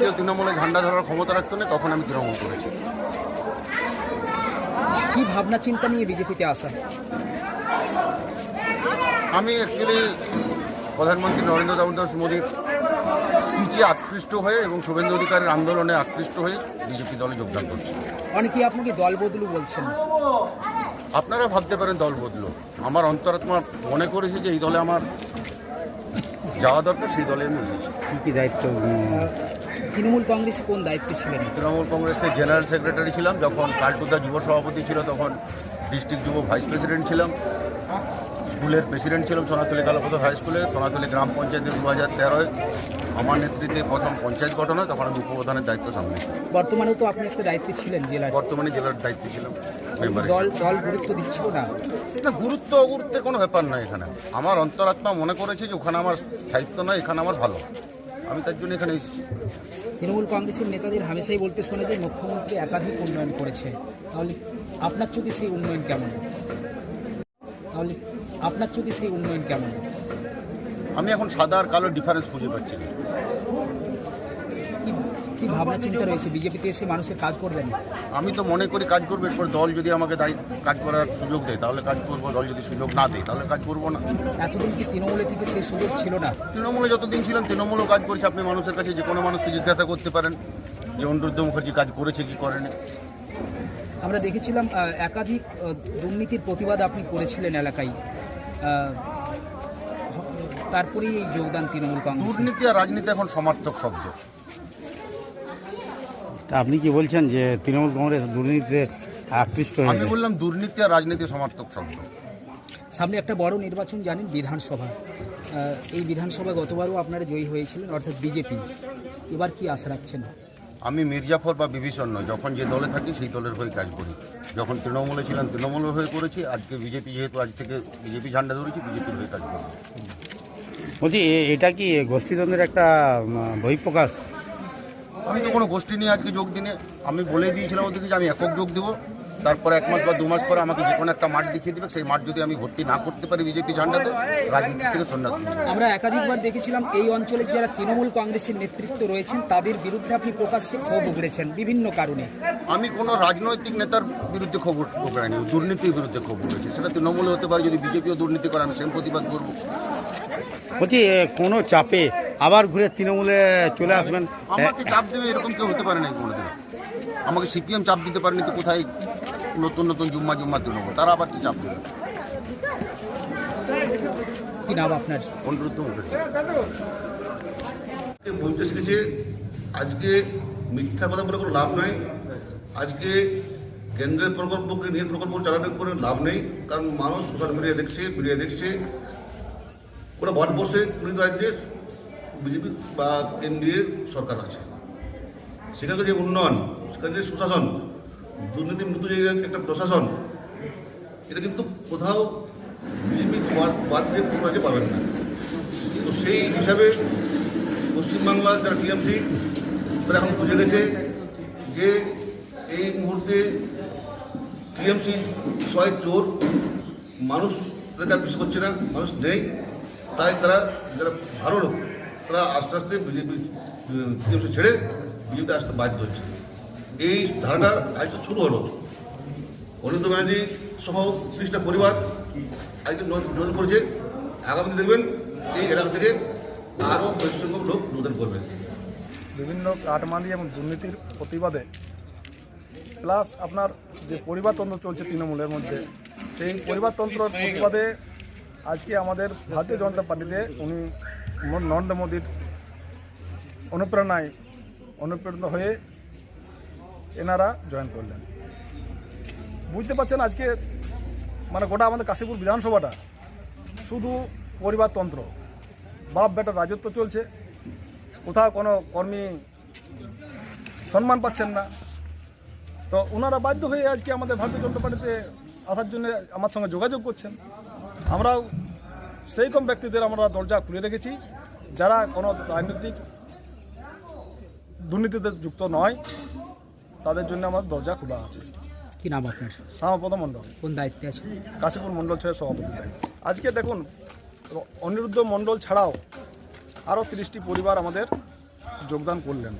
কেউ তৃণমূলে ঝান্ডা ধরার ক্ষমতা রাখতো না তখন আমি তৃণমূল করেছি। কি ভাবনা চিন্তা নিয়ে বিজেপিতে আসা? আমি অ্যাকচুয়ালি প্রধানমন্ত্রী নরেন্দ্র দামোদর মোদীর স্পিচে আকৃষ্ট হয়ে এবং শুভেন্দু অধিকারের আন্দোলনে আকৃষ্ট হয়ে বিজেপি দলে যোগদান করছি। অনেকেই আপনাকে দল বদলু বলছেন। আপনারা ভাবতে পারেন দল বদলো। আমার অন্তরাত্মা মনে করেছে যে এই দলে আমার যাওয়া দরকার সেই দলে আমি এসেছি। কী কী দায়িত্ব? তৃণমূল কংগ্রেসে কোন দায়িত্বে ছিলেন? তৃণমূল কংগ্রেসের জেনারেল সেক্রেটারি ছিলাম যখন কালটুদা যুব সভাপতি ছিল তখন ডিস্ট্রিক্ট যুব ভাইস প্রেসিডেন্ট ছিলাম। স্কুলের প্রেসিডেন্ট ছিলাম সোনাতলি কালাপদ হাই স্কুলে সোনাতলি গ্রাম পঞ্চায়েতে দু হাজার তেরোয়। আমার নেতৃত্বে প্রথম পঞ্চায়েত গঠন হয় তখন আমি উপপ্রধানের দায়িত্ব সামনে বর্তমানেও তো আপনি একটা দায়িত্বে ছিলেন জেলার বর্তমানে জেলার দায়িত্বে ছিলাম দল দল গুরুত্ব দিচ্ছিল না? না গুরুত্ব অগুরুত্বের কোনো ব্যাপার নয় এখানে। আমার অন্তরাত্মা মনে করেছে যে ওখানে আমার দায়িত্ব নয় এখানে আমার ভালো। আমি তার জন্য এখানে এসেছি। তৃণমূল কংগ্রেসের নেতাদের হামেশাই বলতে শোনা যে মুখ্যমন্ত্রী একাধিক উন্নয়ন করেছে। তাহলে আপনার চোখে সেই উন্নয়ন কেমন? তাহলে আপনার চোখে সেই উন্নয়ন কেমন? আমি এখন সাদা আর কালো ডিফারেন্স খুঁজে পাচ্ছি না। কি ভাবনা চিন্তা রয়েছে? বিজেপিতে এসে মানুষের কাজ করবেন? আমি তো মনে করি কাজ করব এরপর দল যদি আমাকে দায়ী কাজ করার সুযোগ দেয় তাহলে কাজ করব। দল যদি সুযোগ না দেয় তাহলে কাজ করব না। এতদিন কি তৃণমূলে থেকে সেই সুযোগ ছিল না? তৃণমূলে যতদিন ছিলাম তৃণমূলও কাজ করেছে। আপনি মানুষের কাছে যে কোনো মানুষকে জিজ্ঞাসা করতে পারেন যে অনিরুদ্ধ মুখার্জি কাজ করেছে কি করেনি। আমরা দেখেছিলাম একাধিক দুর্নীতির প্রতিবাদ আপনি করেছিলেন এলাকায়। তারপরেই এই যোগদান তৃণমূল কংগ্রেস দুর্নীতি আর রাজনীতি এখন সমার্থক শব্দ। আপনি কি বলছেন যে তৃণমূল কংগ্রেস দুর্নীতিতে আকৃষ্ট আমি বললাম দুর্নীতি আর রাজনীতি সমার্থক শব্দ সামনে একটা বড় নির্বাচন জানেন বিধানসভা। এই বিধানসভা গতবারও আপনারা জয়ী হয়েছিলেন অর্থাৎ বিজেপি। এবার কি আশা রাখছেন? আমি মির্জাফর বা বিভীষণ নয় যখন যে দলে থাকি সেই দলের হয়ে কাজ করি। যখন তৃণমূলে ছিলাম তৃণমূলের হয়ে করেছি। আজকে বিজেপি যেহেতু আজ থেকে বিজেপি ঝান্ডা ধরেছি বিজেপির হয়ে কাজ করব। বলছি এটা কি গোষ্ঠীদ্বন্দ্বের একটা বহিঃপ্রকাশ? আমি তো কোনো গোষ্ঠী নিয়ে আজকে যোগ দিনে আমি বলে দিয়েছিলাম ওদেরকে যে আমি একক যোগ দেবো। তারপর এক মাস বা দু মাস পরে আমাকে যে কোনো একটা মাঠ দেখিয়ে দেবে সেই মাঠ যদি আমি ভর্তি না করতে পারি বিজেপি ঝান্ডাতে রাজনীতি থেকে সন্ন্যাস। আমরা একাধিকবার দেখেছিলাম এই অঞ্চলের যারা তৃণমূল কংগ্রেসের নেতৃত্ব রয়েছেন তাদের বিরুদ্ধে আপনি প্রকাশ্যে ক্ষোভ উগড়েছেন বিভিন্ন কারণে। আমি কোনো রাজনৈতিক নেতার বিরুদ্ধে খবর করাইনি দুর্নীতির বিরুদ্ধে খবর করেছি সেটা তৃণমূলে হতে পারে যদি বিজেপিও দুর্নীতি করে আমি সেম প্রতিবাদ করব। বলছি কোনো চাপে আবার ঘুরে তৃণমূলে চলে আসবেন। আমাকে চাপ দেবে এরকম কেউ হতে পারে না কোনোদিন আমাকে সিপিএম চাপ দিতে পারেনি তো কোথায় নতুন নতুন জুম্মা জুম্মা তৃণমূল তারা আবার কি চাপ দেবে? কি নাম আপনার? অনুরুদ্ধ মুখার্জি। বলতে শিখেছে আজকে মিথ্যা কথা বলে কোনো লাভ নাই। আজকে কেন্দ্রের প্রকল্পকে নিয়ে প্রকল্প চালানোর করে লাভ নেই। কারণ মানুষ সোশ্যাল মিডিয়া দেখছে মিডিয়া দেখছে। ওরা ভারতবর্ষে কুড়ি রাজ্যে বিজেপি বা কেন্দ্রীয় সরকার আছে। সেখানে যে উন্নয়ন, সেখানে যে সুশাসন, দুর্নীতি মুক্ত যে একটা প্রশাসন, এটা কিন্তু কোথাও বিজেপি বাদ দিয়ে কোনো রাজ্যে পাবেন না। তো সেই হিসাবে পশ্চিমবাংলার যারা টিএমসি, তারা এখন বুঝে গেছে যে এই মুহূর্তে টিএমসি ছয় চোর মানুষ তাদেরকে আর বিশ্বাস করছে না, মানুষ নেই। তাই তারা, যারা ভালো লোক তারা আস্তে আস্তে বিজেপি ছেড়ে বিজেপিতে আসতে বাধ্য হচ্ছে এই ধারাটা আজকে শুরু হলো। অনিন্দ ব্যানার্জি সহ ত্রিশটা পরিবার আজকে যোগদান করেছে। আগামী দেখবেন এই এলাকা থেকে আরও সংখ্যক লোক যোগদান করবে। বিভিন্ন কাটমানি এবং দুর্নীতির প্রতিবাদে, প্লাস আপনার যে পরিবারতন্ত্র চলছে তৃণমূলের মধ্যে, সেই পরিবারতন্ত্রের প্রতিবাদে আজকে আমাদের ভারতীয় জনতা পার্টিতে উনি নরেন্দ্র মোদীর অনুপ্রেরণায় অনুপ্রেরিত হয়ে এনারা জয়েন করলেন। বুঝতে পারছেন আজকে মানে গোটা আমাদের কাশীপুর বিধানসভাটা শুধু পরিবারতন্ত্র। বাপ বেটার রাজত্ব চলছে, কোথাও কোনো কর্মী সম্মান পাচ্ছেন না। তো ওনারা বাধ্য হয়ে আজকে আমাদের ভারতীয় জনতা পার্টিতে আসার জন্য আমার সঙ্গে যোগাযোগ করছেন। আমরাও সেই রকম ব্যক্তিদের আমরা দরজা খুলে রেখেছি যারা কোনো রাজনৈতিক দুর্নীতিতে যুক্ত নয় তাদের জন্য আমার দরজা খোলা আছে। কি নাম আপনার? শ্যামাপদ মণ্ডল। কোন দায়িত্বে আছে কাশীপুর মণ্ডল ছেড়ে সভাপতি। আজকে দেখুন অনিরুদ্ধ মণ্ডল ছাড়াও আরও তিরিশটি পরিবার আমাদের যোগদান করলেন।